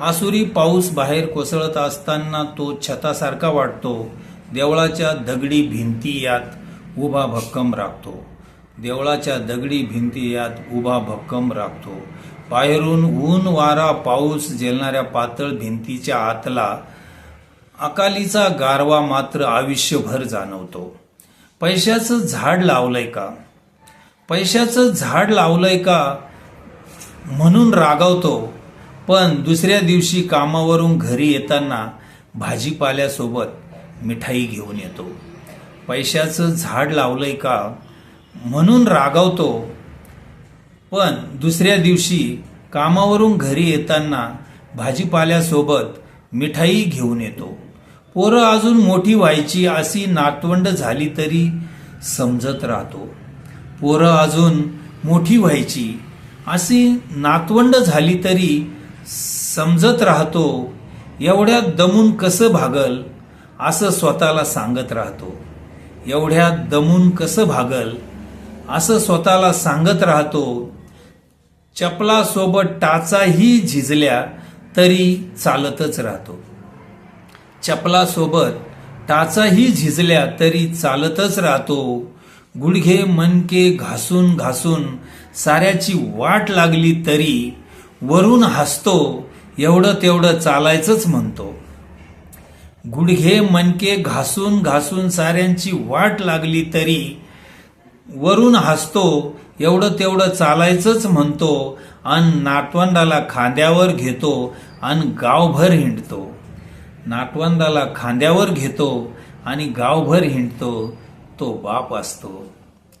आसुरी पाऊस बाहेर कोसळत असताना तो छतासारखा वाटतो. देवळाच्या दगडी भिंती यात उभा भक्कम राखतो. देवळाच्या दगडी भिंती यात उभा भक्कम राखतो. बाहेरून ऊन वारा पाऊस झेलणाऱ्या पातळ भिंतीच्या आतला अकालीचा गारवा मात्र आयुष्यभर जाणवतो. पैशाचं झाड लावलंय का? पैशाचं झाड लावलंय का? म्हणून रागावतो. पण दुसऱ्या दिवशी कामावरून घरी येताना भाजीपाल्यासोबत मिठाई घेऊन येतो. पैशाचं झाड लावलंय का? म्हणून रागावतो. पण दुसऱ्या दिवशी कामावरून घरी येताना भाजीपाल्यासोबत मिठाई घेऊन येतो. पोरं अजून मोठी व्हायची अशी नातवंड झाली तरी समजत राहतो. पोरं अजून मोठी व्हायची अशी नातवंड झाली तरी समजत राहतो एवढ्यात दमून कसं भागल असं स्वतःला सांगत राहतो. एवढ्या दमून कसं भागल असं स्वतःला सांगत राहतो. चपलासोबत टाचाही झिजल्या तरी चालतच राहतो. चपलासोबत टाचाही झिजल्या तरी चालतच राहतो. गुडघे मनके घासून घासून साऱ्याची वाट लागली तरी वरून हसतो एवढं तेवढं चालायचंच म्हणतो. गुडघे मनके घासून घासून साऱ्यांची वाट लागली तरी वरून हसतो एवढं तेवढं चालायचंच म्हणतो आणि नातवंडाला खांद्यावर घेतो आणि गावभर हिंडतो. नातवंडाला खांद्यावर घेतो आणि गावभर हिंडतो तो बाप असतो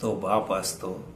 तो बाप असतो.